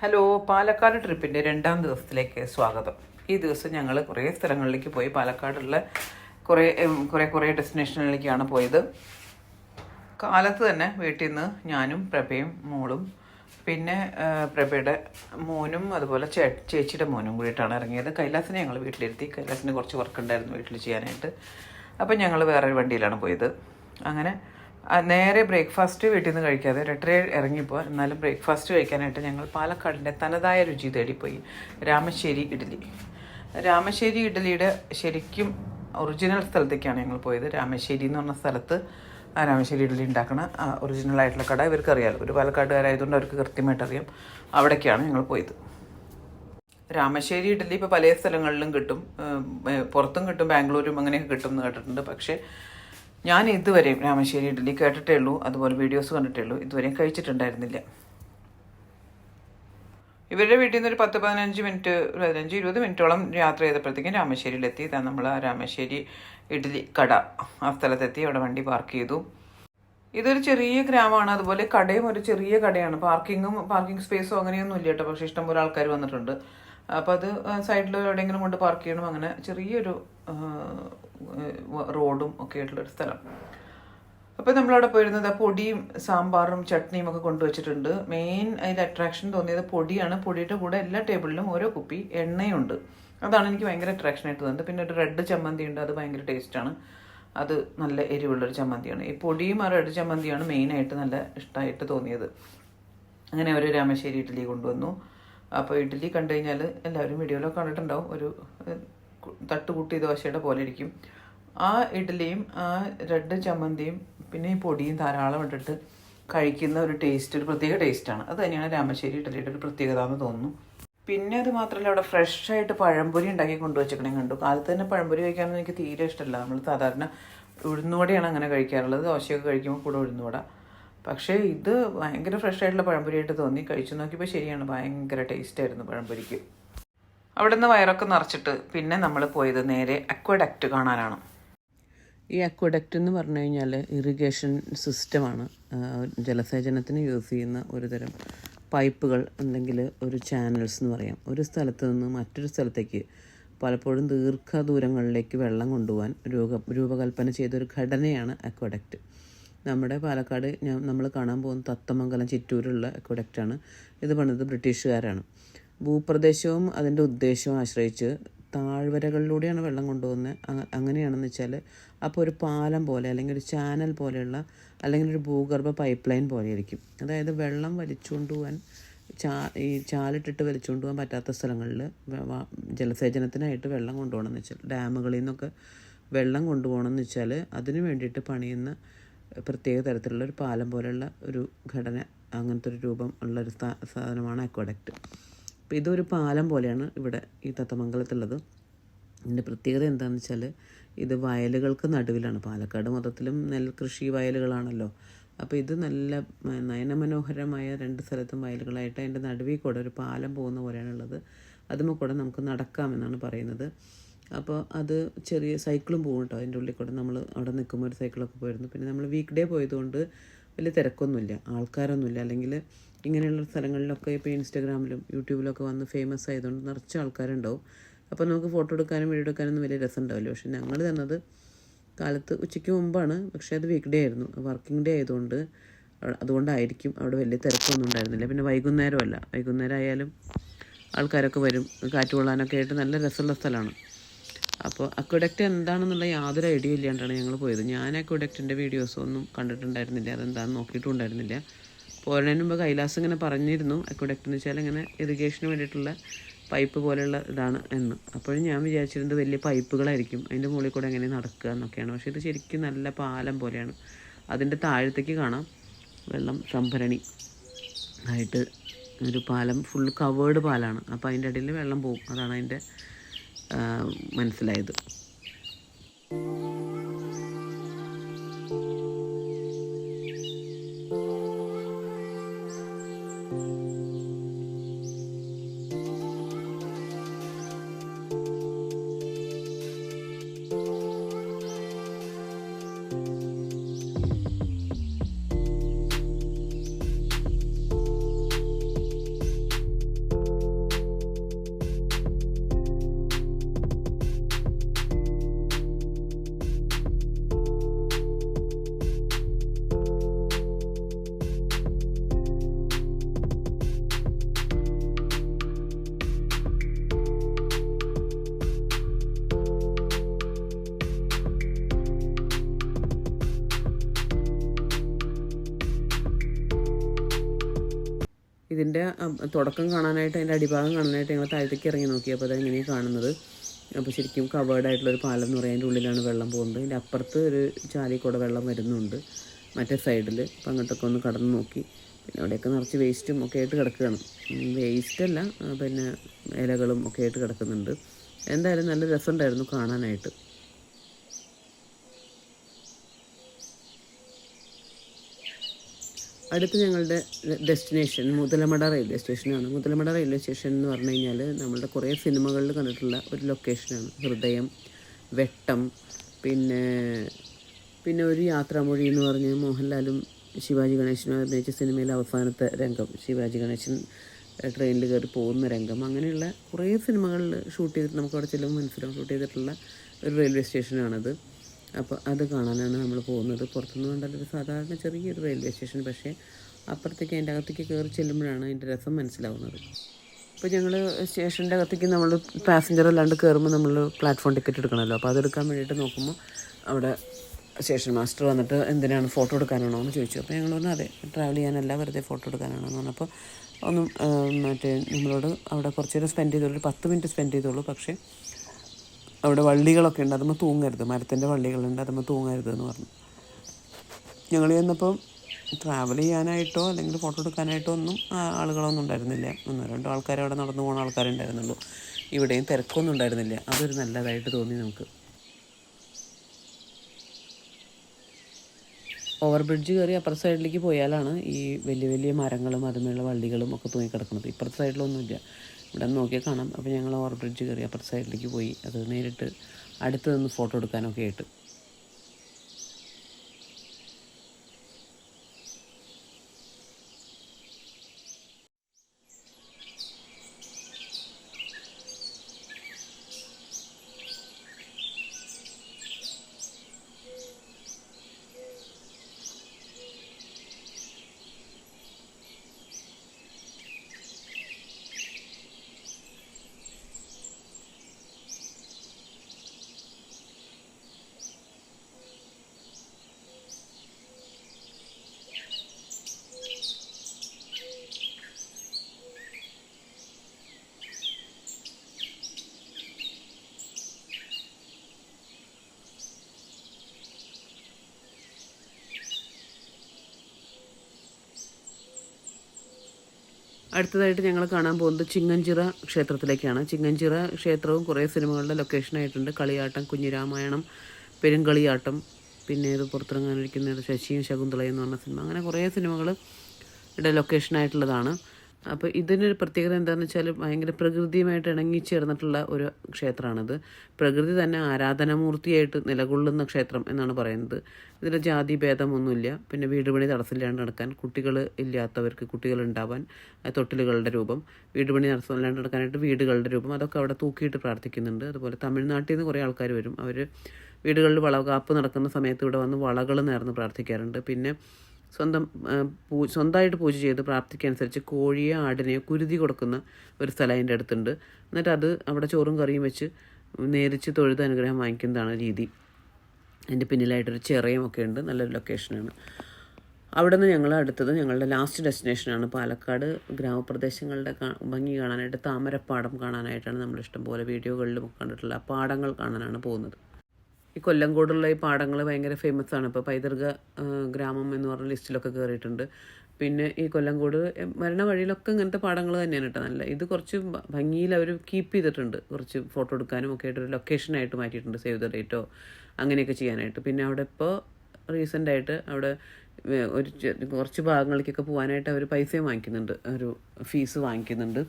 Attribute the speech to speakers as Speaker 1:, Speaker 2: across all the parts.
Speaker 1: Hello Palakkad ട്രിപ്പിന്റെ രണ്ടാം ദിവസത്തിലേക്ക് സ്വാഗതം. ഈ ദിവസം ഞങ്ങൾ കുറേ സ്ഥലങ്ങളിലേക്ക് പോയി. പാലക്കാടുള്ള കുറേ കുറേ കുറേ ഡെസ്റ്റിനേഷനുകളിലേക്കാണ് പോയത്. കാലത്ത് തന്നെ വീട്ടിൽ നിന്ന് ഞാനും പ്രഭയും മോളും പിന്നെ പ്രഭയുടെ മോനും അതുപോലെ ചേ ചേച്ചിയുടെ മോനും കൂടിയിട്ടാണ് ഇറങ്ങിയത്. കൈലാസിനെ ഞങ്ങൾ വീട്ടിലിരുത്തി. കൈലാസിന് കുറച്ച് വർക്ക് ഉണ്ടായിരുന്നു വീട്ടിൽ ചെയ്യാനായിട്ട്. അപ്പം ഞങ്ങൾ വേറൊരു വണ്ടിയിലാണ് പോയത്. അങ്ങനെ നേരെ ബ്രേക്ക്ഫാസ്റ്റ് വീട്ടിൽ നിന്ന് കഴിക്കാതെ രട്ടര ഇറങ്ങിപ്പോൾ എന്നാലും ബ്രേക്ക്ഫാസ്റ്റ് കഴിക്കാനായിട്ട് ഞങ്ങൾ പാലക്കാടിന്റെ തനതായ രുചി തേടിപ്പോയി. രാമശ്ശേരി ഇഡ്ഡലി രാമശ്ശേരി ഇഡ്ഡലിയുടെ ശരിക്കും ഒറിജിനൽ സ്ഥലത്തേക്കാണ് ഞങ്ങൾ പോയത്. രാമശ്ശേരി എന്ന് പറഞ്ഞ സ്ഥലത്ത് രാമശ്ശേരി ഇഡ്ഡലി ഉണ്ടാക്കണ ഒറിജിനൽ ആയിട്ടുള്ള കട ഇവർക്ക് അറിയാമല്ലോ ഒരു പാലക്കാട്ടുകാരായതുകൊണ്ട് അവർക്ക് കൃത്യമായിട്ട് അറിയാം അവിടേക്കാണ് ഞങ്ങൾ പോയത്. രാമശ്ശേരി ഇഡ്ഡലി ഇപ്പോൾ പല സ്ഥലങ്ങളിലും കിട്ടും. പുറത്തും കിട്ടും ബാംഗ്ലൂരും അങ്ങനെയൊക്കെ കിട്ടും എന്ന് കേട്ടിട്ടുണ്ട്. പക്ഷേ ഞാൻ ഇതുവരെ രാമശ്ശേരി ഇഡ്ഡലി കേട്ടിട്ടേ ഉള്ളൂ അതുപോലെ വീഡിയോസ് കണ്ടിട്ടേ ഉള്ളൂ. ഇതുവരെയും കഴിച്ചിട്ടുണ്ടായിരുന്നില്ല. ഇവരുടെ വീട്ടിൽ നിന്ന് ഒരു പത്ത് പതിനഞ്ച് മിനിറ്റ് പതിനഞ്ച് ഇരുപത് മിനിറ്റോളം യാത്ര ചെയ്തപ്പോഴത്തേക്കും രാമശ്ശേരിയിലെത്തി. ഇതാ നമ്മൾ ആ രാമശ്ശേരി ഇഡ്ഡലി കട ആ സ്ഥലത്തെത്തി. അവിടെ വണ്ടി പാർക്ക് ചെയ്തു. ഇതൊരു ചെറിയ ഗ്രാമമാണ്. അതുപോലെ കടയും ഒരു ചെറിയ കടയാണ്. പാർക്കിങ്ങും പാർക്കിംഗ് സ്പേസും അങ്ങനെയൊന്നും ഇല്ല കേട്ടോ. പക്ഷേ ഇഷ്ടംപോലെ ആൾക്കാർ വന്നിട്ടുണ്ട്. അപ്പോൾ അത് സൈഡിൽ എവിടെയെങ്കിലും കൊണ്ട് പാർക്ക് ചെയ്യണം അങ്ങനെ ചെറിയൊരു റോഡും ഒക്കെ ആയിട്ടുള്ളൊരു സ്ഥലം. അപ്പോൾ നമ്മളവിടെ പോയിരുന്നത് പൊടിയും സാമ്പാറും ചട്നിയും ഒക്കെ കൊണ്ടുവച്ചിട്ടുണ്ട്. മെയിൻ അതിൽ അട്രാക്ഷൻ തോന്നിയത് പൊടിയാണ്. പൊടിയുടെ കൂടെ എല്ലാ ടേബിളിലും ഓരോ കുപ്പി എണ്ണയുണ്ട്. അതാണ് എനിക്ക് ഭയങ്കര അട്രാക്ഷൻ ആയിട്ട് തോന്നുന്നത് പിന്നെ ഒരു റെഡ് ചമ്മന്തി ഉണ്ട് അത് ഭയങ്കര ടേസ്റ്റാണ് അത് നല്ല എരിവുള്ളൊരു ചമ്മന്തിയാണ്. ഈ പൊടിയും ആ റെഡ് ചമ്മന്തിയാണ് മെയിനായിട്ട് നല്ല ഇഷ്ടമായിട്ട് തോന്നിയത്. അങ്ങനെ അവർ രാമശ്ശേരി ഇഡ്ഡലി കൊണ്ടുവന്നു. അപ്പോൾ ഇഡ്ഡലി കണ്ടു കഴിഞ്ഞാൽ എല്ലാവരും വീഡിയോയിലൊക്കെ കണ്ടിട്ടുണ്ടാവും. ഒരു ഏഹ്, കു- തട്ടുകൂട്ടി ദോശയുടെ പോലെ ഇരിക്കും. ആ ഇഡ്ഡലിയും ആ റെഡ് ചമ്മന്തിയും പിന്നെ ഈ പൊടിയും ധാരാളം ഇട്ടിട്ട് കഴിക്കുന്ന ഒരു ടേസ്റ്റ് ഒരു പ്രത്യേക ടേസ്റ്റാണ് അത് തന്നെയാണ് രാമശ്ശേരി ഇഡ്ഡലിയുടെ ഒരു പ്രത്യേകത എന്ന് തോന്നുന്നു. പിന്നെ അത് മാത്രമല്ല അവിടെ ഫ്രഷ് ആയിട്ട് പഴംപൊരി ഉണ്ടാക്കി കൊണ്ടുവച്ചേക്കണേ കണ്ടു. കാലത്ത് തന്നെ പഴംപൊരി കഴിക്കാനൊന്നും എനിക്ക് തീരെ ഇഷ്ടമല്ല. നമ്മൾ സാധാരണ ഉഴുന്നുവടയാണ് അങ്ങനെ കഴിക്കാറുള്ളത്. ദോശയൊക്കെ കഴിക്കുമ്പോൾ കൂടെ ഉഴുന്നുവട. പക്ഷേ ഇത് ഭയങ്കര ഫ്രഷ് ആയിട്ടുള്ള പഴംപൊരിയായിട്ട് തോന്നി. കഴിച്ചു നോക്കിയപ്പോൾ ശരിയാണ്. ഭയങ്കര ടേസ്റ്റായിരുന്നു പഴംപൊരിക്ക്. അവിടെ നിന്ന് വയറൊക്കെ നിറച്ചിട്ട് പിന്നെ നമ്മൾ പോയത് നേരെ അക്വഡക്റ്റ് കാണാനാണ്. ഈ അക്വഡക്റ്റ് എന്ന് പറഞ്ഞു കഴിഞ്ഞാൽ ഇറിഗേഷൻ സിസ്റ്റമാണ് ജലസേചനത്തിന് യൂസ് ചെയ്യുന്ന ഒരു തരം പൈപ്പുകൾ അല്ലെങ്കിൽ ഒരു ചാനൽസ് എന്ന് പറയാം. ഒരു സ്ഥലത്ത് നിന്ന് മറ്റൊരു സ്ഥലത്തേക്ക് പലപ്പോഴും ദീർഘദൂരങ്ങളിലേക്ക് വെള്ളം കൊണ്ടുപോകാൻ രൂപ രൂപകൽപ്പന ചെയ്തൊരു ഘടനയാണ് അക്വഡക്റ്റ് നമ്മുടെ പാലക്കാട് നമ്മൾ കാണാൻ പോകുന്ന തത്തമംഗലം ചിറ്റൂരുള്ള അക്വഡക്റ്റാണ് ഇത് പണിത് ബ്രിട്ടീഷുകാരാണ്. ഭൂപ്രദേശവും അതിന്റെ ഉദ്ദേശവും ആശ്രയിച്ച് താഴ്വരകളിലൂടെയാണ് വെള്ളം കൊണ്ടുപോകുന്നത്. അങ്ങ- അങ്ങനെയാണെന്ന് വെച്ചാൽ അപ്പോൾ ഒരു പാലം പോലെ അല്ലെങ്കിൽ ഒരു ചാനൽ പോലെയുള്ള അല്ലെങ്കിൽ ഒരു ഭൂഗർഭ പൈപ്പ് ലൈൻ പോലെ ആയിരിക്കും അതായത് വെള്ളം വലിച്ചുകൊണ്ട് പോകാൻ ചാ ഈ ചാലിട്ടിട്ട് വലിച്ചുകൊണ്ട് പോകാൻ പറ്റാത്ത സ്ഥലങ്ങളിൽ ജലസേചനത്തിനായിട്ട് വെള്ളം കൊണ്ടുപോകണമെന്ന് വെച്ചാൽ ഡാമുകളിൽ നിന്നൊക്കെ വെള്ളം കൊണ്ടുപോകണമെന്ന് വെച്ചാൽ അതിന് വേണ്ടിയിട്ട് പണിയുന്ന പ്രത്യേക തരത്തിലുള്ള ഒരു പാലം പോലെയുള്ള ഒരു ഘടന അങ്ങനത്തെ ഒരു രൂപം ഉള്ള ഒരു സാധനമാണ് അക്വഡക്റ്റ്. അപ്പോൾ ഇതൊരു പാലം പോലെയാണ് ഇവിടെ ഈ തത്തമംഗലത്തുള്ളത്. ഇതിന്റെ പ്രത്യേകത എന്താണെന്ന് വെച്ചാൽ ഇത് വയലുകൾക്ക് നടുവിലാണ്. പാലക്കാട് മൊത്തത്തിലും നെൽകൃഷി വയലുകളാണല്ലോ. അപ്പോൾ ഇത് നല്ല നയനമനോഹരമായ രണ്ട് സ്ഥലത്തും വയലുകളായിട്ട് അതിന്റെ നടുവിൽ കൂടെ ഒരു പാലം പോകുന്ന പോലെയാണുള്ളത് അതുമ കൂടെ നമുക്ക് നടക്കാമെന്നാണ് പറയുന്നത്. അപ്പോൾ അത് ചെറിയ സൈക്കിളും പോകും കേട്ടോ. അതിന്റെ ഉള്ളിൽ കൂടെ നമ്മൾ അവിടെ നിൽക്കുമ്പോൾ ഒരു സൈക്കിളൊക്കെ പോയിരുന്നു. പിന്നെ നമ്മൾ വീക്ക് ഡേ പോയതുകൊണ്ട് വലിയ തിരക്കൊന്നുമില്ല. ആൾക്കാരൊന്നുമില്ല. അല്ലെങ്കിൽ ഇങ്ങനെയുള്ള സ്ഥലങ്ങളിലൊക്കെ ഇപ്പോൾ ഇൻസ്റ്റാഗ്രാമിലും യൂട്യൂബിലൊക്കെ വന്ന് ഫേമസ് ആയതുകൊണ്ട് നിറച്ച് ആൾക്കാരുണ്ടാവും. അപ്പോൾ നമുക്ക് ഫോട്ടോ എടുക്കാനും വീഡിയോ എടുക്കാനൊന്നും വലിയ രസം ഉണ്ടാവില്ല പക്ഷെ ഞങ്ങൾ തന്നത് കാലത്ത് ഉച്ചയ്ക്ക് മുമ്പാണ്. പക്ഷേ അത് വീക്ക് ഡേ ആയിരുന്നു. വർക്കിംഗ് ഡേ ആയതുകൊണ്ട് അതുകൊണ്ടായിരിക്കും അവിടെ വലിയ തിരക്കൊന്നും ഉണ്ടായിരുന്നില്ല. പിന്നെ വൈകുന്നേരമല്ല. വൈകുന്നേരം ആയാലും ആൾക്കാരൊക്കെ വരും. കാറ്റ് കൊള്ളാനൊക്കെ ആയിട്ട് നല്ല രസമുള്ള സ്ഥലമാണ്. അപ്പോൾ അക്വഡക്റ്റ് എന്താണെന്നുള്ള യാതൊരു ഐഡിയ ഇല്ലാണ്ടാണ് ഞങ്ങൾ പോയത്. ഞാൻ അക്വഡക്റ്റിന്റെ വീഡിയോസ് ഒന്നും കണ്ടിട്ടുണ്ടായിരുന്നില്ല. അതെന്താണെന്ന് നോക്കിയിട്ടും ഉണ്ടായിരുന്നില്ല. പോരുന്നതിന് മുമ്പ് കൈലാസ് ഇങ്ങനെ പറഞ്ഞിരുന്നു അക്വഡക്റ്റ് എന്ന് വെച്ചാൽ ഇങ്ങനെ ഇറിഗേഷന് വേണ്ടിയിട്ടുള്ള പൈപ്പ് പോലെയുള്ള ഇതാണ് എന്ന്. അപ്പോഴും ഞാൻ വിചാരിച്ചിരുന്നത് വലിയ പൈപ്പുകളായിരിക്കും അതിന്റെ മുകളിൽ കൂടെ എങ്ങനെ നടക്കുക എന്നൊക്കെയാണ്. പക്ഷേ ഇത് ശരിക്കും നല്ല പാലം പോലെയാണ്. അതിന്റെ താഴത്തേക്ക് കാണാം വെള്ളം സംഭരണി ആയിട്ട് ഒരു പാലം ഫുൾ കവേർഡ് പാലാണ്. അപ്പോൾ അതിന്റെ ഇടയിൽ വെള്ളം പോകും അതാണ് അതിന്റെ മനസ്സിലായത്. ഇതിന്റെ തുടക്കം കാണാനായിട്ട് അതിന്റെ അടിഭാഗം കാണാനായിട്ട് ഞങ്ങൾ താഴത്തേക്ക് ഇറങ്ങി നോക്കിയപ്പോൾ അതെങ്ങനെയാണ് കാണുന്നത്. അപ്പോൾ ശരിക്കും ഒരു പാലം എന്ന് പറയുന്നത് അതിന്റെ ഉള്ളിലാണ് വെള്ളം പോകുന്നത്. ഇതിന്റെ അപ്പുറത്ത് ഒരു ചാലി കൂടെ വെള്ളം വരുന്നുണ്ട്. മറ്റേ സൈഡിൽ അപ്പോൾ അങ്ങോട്ടൊക്കെ ഒന്ന് കടന്ന് നോക്കി. പിന്നെ അവിടെയൊക്കെ നിറച്ച് വേസ്റ്റും ഒക്കെ ആയിട്ട് കിടക്കുകയാണ്. വേസ്റ്റല്ല പിന്നെ ഇലകളും ഒക്കെ ആയിട്ട് കിടക്കുന്നുണ്ട്. എന്തായാലും നല്ല രസമുണ്ടായിരുന്നു കാണാനായിട്ട്. അടുത്ത് ഞങ്ങളുടെ ഡെസ്റ്റിനേഷൻ മുതലമട റെയിൽവേ സ്റ്റേഷനാണ് മുതലമട റെയിൽവേ സ്റ്റേഷൻ എന്ന് പറഞ്ഞു കഴിഞ്ഞാൽ നമ്മളുടെ കുറേ സിനിമകളിൽ കണ്ടിട്ടുള്ള ഒരു ലൊക്കേഷനാണ് ഹൃദയം വെട്ടം പിന്നെ പിന്നെ ഒരു യാത്രാമൊഴി എന്ന് പറഞ്ഞ് മോഹൻലാലും ശിവാജി ഗണേശനും അഭിനയിച്ച സിനിമയിലെ അവസാനത്തെ രംഗം ശിവാജി ഗണേശൻ ട്രെയിനിൽ കയറി പോകുന്ന രംഗം. അങ്ങനെയുള്ള കുറേ സിനിമകളിൽ ഷൂട്ട് ചെയ്തിട്ട് നമുക്ക് അവിടെ ചെല്ലുമ്പോൾ മനസ്സിലാവും ഷൂട്ട് ചെയ്തിട്ടുള്ള ഒരു റെയിൽവേ സ്റ്റേഷനാണത് അപ്പോൾ അത് കാണാനാണ് നമ്മൾ പോകുന്നത്. പുറത്തുനിന്ന് കണ്ടാൽ ഒരു സാധാരണ ചെറിയൊരു റെയിൽവേ സ്റ്റേഷൻ പക്ഷേ അപ്പുറത്തേക്ക് അതിന്റെ അകത്തേക്ക് കയറി ചെല്ലുമ്പോഴാണ് അതിന്റെ രസം മനസ്സിലാവുന്നത്. ഇപ്പോൾ ഞങ്ങൾ സ്റ്റേഷന്റെ അകത്തേക്ക് നമ്മൾ പാസഞ്ചർ അല്ലാണ്ട് കയറുമ്പോൾ നമ്മൾ പ്ലാറ്റ്ഫോം ടിക്കറ്റ് എടുക്കണമല്ലോ അപ്പോൾ അതെടുക്കാൻ വേണ്ടിയിട്ട് നോക്കുമ്പോൾ അവിടെ സ്റ്റേഷൻ മാസ്റ്റർ വന്നിട്ട് എന്തിനാണ് ഫോട്ടോ എടുക്കാനാണോ എന്ന് ചോദിച്ചു. അപ്പോൾ ഞങ്ങൾ പറഞ്ഞു അതെ ട്രാവൽ ചെയ്യാനല്ല വെറുതെ ഫോട്ടോ എടുക്കാനാണോ എന്ന് പറഞ്ഞപ്പോൾ ഒന്നും മറ്റേ നമ്മളോട് അവിടെ കുറച്ച് നേരം സ്പെൻഡ് ചെയ്തോളൂ. ഒരു പത്ത് മിനിറ്റ് സ്പെൻഡ് ചെയ്തോളൂ. പക്ഷേ അവിടെ വള്ളികളൊക്കെ ഉണ്ട്. അതുമ്പോൾ തൂങ്ങരുത്. മരത്തിന്റെ വള്ളികളുണ്ട്. അതുമ്പോൾ തൂങ്ങരുത് എന്ന് പറഞ്ഞു. ഞങ്ങൾ ചെന്നപ്പോൾ ട്രാവൽ ചെയ്യാനായിട്ടോ അല്ലെങ്കിൽ ഫോട്ടോ എടുക്കാനായിട്ടോ ഒന്നും ആളുകളൊന്നും ഉണ്ടായിരുന്നില്ല. ഒന്നോ രണ്ടോ ആൾക്കാർ അവിടെ നടന്നു പോകുന്ന ആൾക്കാരുണ്ടായിരുന്നുള്ളൂ ഇവിടെയും തിരക്കൊന്നും ഉണ്ടായിരുന്നില്ല. അതൊരു നല്ലതായിട്ട് തോന്നി നമുക്ക്. ഓവർ ബ്രിഡ്ജ് കയറി അപ്പുറ സൈഡിലേക്ക് പോയാലാണ് ഈ വലിയ വലിയ മരങ്ങളും അതുമേലുള്ള വള്ളികളും ഒക്കെ തൂങ്ങിക്കിടക്കുന്നത്. ഇപ്പുറത്തെ സൈഡിലൊന്നുമില്ല ഇവിടെ നോക്കിയാൽ കാണാം. അപ്പോൾ ഞങ്ങൾ ഓവർ ബ്രിഡ്ജ് കയറി അപ്പുറത്തെ സൈഡിലേക്ക് പോയി. അത് നേരിട്ട് അടുത്ത് നിന്ന് ഫോട്ടോ എടുക്കാനൊക്കെ ആയിട്ട്. അടുത്തതായിട്ട് ഞങ്ങൾ കാണാൻ പോകുന്നത് ചിങ്ങഞ്ചിറ ക്ഷേത്രത്തിലേക്കാണ്. ചിങ്ങഞ്ചിറ ക്ഷേത്രവും കുറേ സിനിമകളുടെ ലൊക്കേഷനായിട്ടുണ്ട് കളിയാട്ടം കുഞ്ഞിരാമായണം പെരുങ്കളിയാട്ടം പിന്നെ ഇത് പുറത്തിറങ്ങാനിരിക്കുന്ന ശശിയും ശകുന്തളയും എന്ന് പറഞ്ഞ സിനിമ. അങ്ങനെ കുറേ സിനിമകൾ ലൊക്കേഷനായിട്ടുള്ളതാണ് അപ്പോൾ ഇതിനൊരു പ്രത്യേകത എന്താണെന്ന് വെച്ചാൽ ഭയങ്കര പ്രകൃതിയുമായിട്ട് ഇണങ്ങിച്ചേർന്നിട്ടുള്ള ഒരു ക്ഷേത്രമാണിത്. പ്രകൃതി തന്നെ ആരാധനാമൂർത്തിയായിട്ട് നിലകൊള്ളുന്ന ക്ഷേത്രം എന്നാണ് പറയുന്നത്. ഇതിൽ ജാതി ഭേദമൊന്നുമില്ല. പിന്നെ വീട് പണി തടസ്സമില്ലാണ്ട് നടക്കാൻ കുട്ടികൾ ഇല്ലാത്തവർക്ക് കുട്ടികൾ ഉണ്ടാവാൻ തൊട്ടിലുകളുടെ രൂപം വീട് പണി തടസ്സമില്ലാണ്ട് നടക്കാനായിട്ട് വീടുകളുടെ രൂപം അതൊക്കെ അവിടെ തൂക്കിയിട്ട് പ്രാർത്ഥിക്കുന്നുണ്ട്. അതുപോലെ തമിഴ്നാട്ടിൽ നിന്ന് കുറേ ആൾക്കാർ വരും. അവർ വീടുകളിൽ വളകാപ്പ് നടക്കുന്ന സമയത്ത് ഇവിടെ വന്ന് വളകൾ നേർന്ന് പ്രാർത്ഥിക്കാറുണ്ട്. പിന്നെ സ്വന്തം സ്വന്തമായിട്ട് പൂജ ചെയ്ത് പ്രാർത്ഥിക്കനുസരിച്ച് കോഴിയോ ആടിനെയോ കുരുതി കൊടുക്കുന്ന ഒരു സ്ഥലം അതിന്റെ അടുത്തുണ്ട്. എന്നിട്ട് അത് അവിടെ ചോറും കറിയും വെച്ച് നേരിച്ച് തൊഴുത് അനുഗ്രഹം വാങ്ങിക്കുന്നതാണ് രീതി. അതിന്റെ പിന്നിലായിട്ടൊരു ചെറിയും ഒക്കെ ഉണ്ട്. നല്ലൊരു ലൊക്കേഷനാണ് അവിടെ നിന്ന് ഞങ്ങൾ അടുത്തത് ഞങ്ങളുടെ ലാസ്റ്റ് ഡെസ്റ്റിനേഷനാണ് പാലക്കാട് ഗ്രാമപ്രദേശങ്ങളുടെ ഭംഗി കാണാനായിട്ട് താമരപ്പാടം കാണാനായിട്ടാണ് നമ്മൾ ഇഷ്ടംപോലെ വീഡിയോകളിലും കണ്ടിട്ടുള്ള പാടങ്ങൾ കാണാനാണ് പോകുന്നത്. ഈ കൊല്ലം കൂടുള്ള ഈ പാടങ്ങൾ ഭയങ്കര ഫേമസ് ആണ്. ഇപ്പോൾ പൈതൃക ഗ്രാമം എന്ന് പറഞ്ഞ ലിസ്റ്റിലൊക്കെ കയറിയിട്ടുണ്ട് പിന്നെ ഈ കൊല്ലങ്കോട് എ, വരണ വഴിയിലൊക്കെ ഇങ്ങനത്തെ പാടങ്ങൾ തന്നെയാണ് കേട്ടോ നല്ല ഇത് കുറച്ച് ഭംഗിയിൽ അവർ കീപ്പ് ചെയ്തിട്ടുണ്ട്. കുറച്ച് ഫോട്ടോ എടുക്കാനും ഒക്കെ ആയിട്ട് ഒരു ലൊക്കേഷനായിട്ട് മാറ്റിയിട്ടുണ്ട് സേവ് ദ ഡേറ്റോ അങ്ങനെയൊക്കെ ചെയ്യാനായിട്ട്. പിന്നെ അവിടെ ഇപ്പോൾ റീസെന്റ് ആയിട്ട് അവിടെ ഒരു കുറച്ച് ഭാഗങ്ങളിലേക്കൊക്കെ പോകാനായിട്ട് അവർ പൈസയും വാങ്ങിക്കുന്നുണ്ട്. ഒരു ഫീസ് വാങ്ങിക്കുന്നുണ്ട്.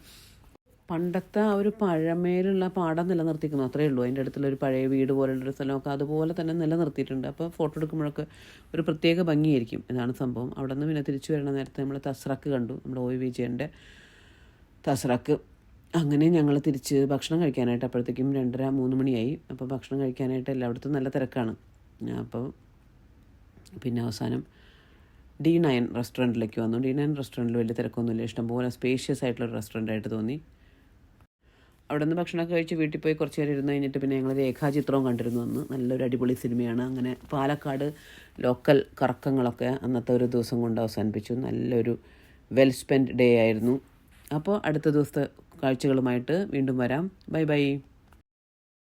Speaker 1: പണ്ടത്തെ ആ ഒരു പഴമേലുള്ള പാടം നിലനിർത്തിക്കുന്നു. അത്രയേ ഉള്ളൂ. അതിന്റെ അടുത്തുള്ള ഒരു പഴയ വീട് പോലുള്ളൊരു സ്ഥലമൊക്കെ അതുപോലെ തന്നെ നിലനിർത്തിയിട്ടുണ്ട്. അപ്പോൾ ഫോട്ടോ എടുക്കുമ്പോഴൊക്കെ ഒരു പ്രത്യേക ഭംഗിയായിരിക്കും ഇതാണ് സംഭവം. അവിടെ നിന്ന് പിന്നെ തിരിച്ചു വരണ നേരത്തെ നമ്മൾ തസ്രക്ക് കണ്ടു. നമ്മുടെ ഒ വിജയന്റെ തസ്രക്ക്. അങ്ങനെ ഞങ്ങൾ തിരിച്ച് ഭക്ഷണം കഴിക്കാനായിട്ട് അപ്പോഴത്തേക്കും രണ്ടര മൂന്ന് മണിയായി. അപ്പോൾ ഭക്ഷണം കഴിക്കാനായിട്ട് എല്ലായിടത്തും നല്ല തിരക്കാണ്. അപ്പോൾ പിന്നെ അവസാനം ഡി നയൻ റെസ്റ്റോറന്റിലേക്ക് വന്നു. ഡി നയൻ റെസ്റ്റോറന്റിൽ വലിയ തിരക്കൊന്നുമില്ല. ഇഷ്ടംപോലെ സ്പേഷ്യസ് ആയിട്ടുള്ള റെസ്റ്റോറന്റ് ആയിട്ട് തോന്നി. അവിടെ നിന്ന് ഭക്ഷണമൊക്കെ കഴിച്ച് വീട്ടിൽ പോയി കുറച്ച് നേരം ഇരുന്ന് കഴിഞ്ഞിട്ട് പിന്നെ ഞങ്ങൾ രേഖാചിത്രവും കണ്ടിരുന്നു. അന്ന് നല്ലൊരു അടിപൊളി സിനിമയാണ്. അങ്ങനെ പാലക്കാട് ലോക്കൽ കറക്കങ്ങളൊക്കെ അന്നത്തെ ഒരു ദിവസം കൊണ്ട് അവസാനിപ്പിച്ചു. നല്ലൊരു
Speaker 2: വെൽ സ്പെൻഡ് ഡേ ആയിരുന്നു. അപ്പോൾ അടുത്ത ദിവസത്തെ കാഴ്ചകളുമായിട്ട് വീണ്ടും വരാം. Bye bye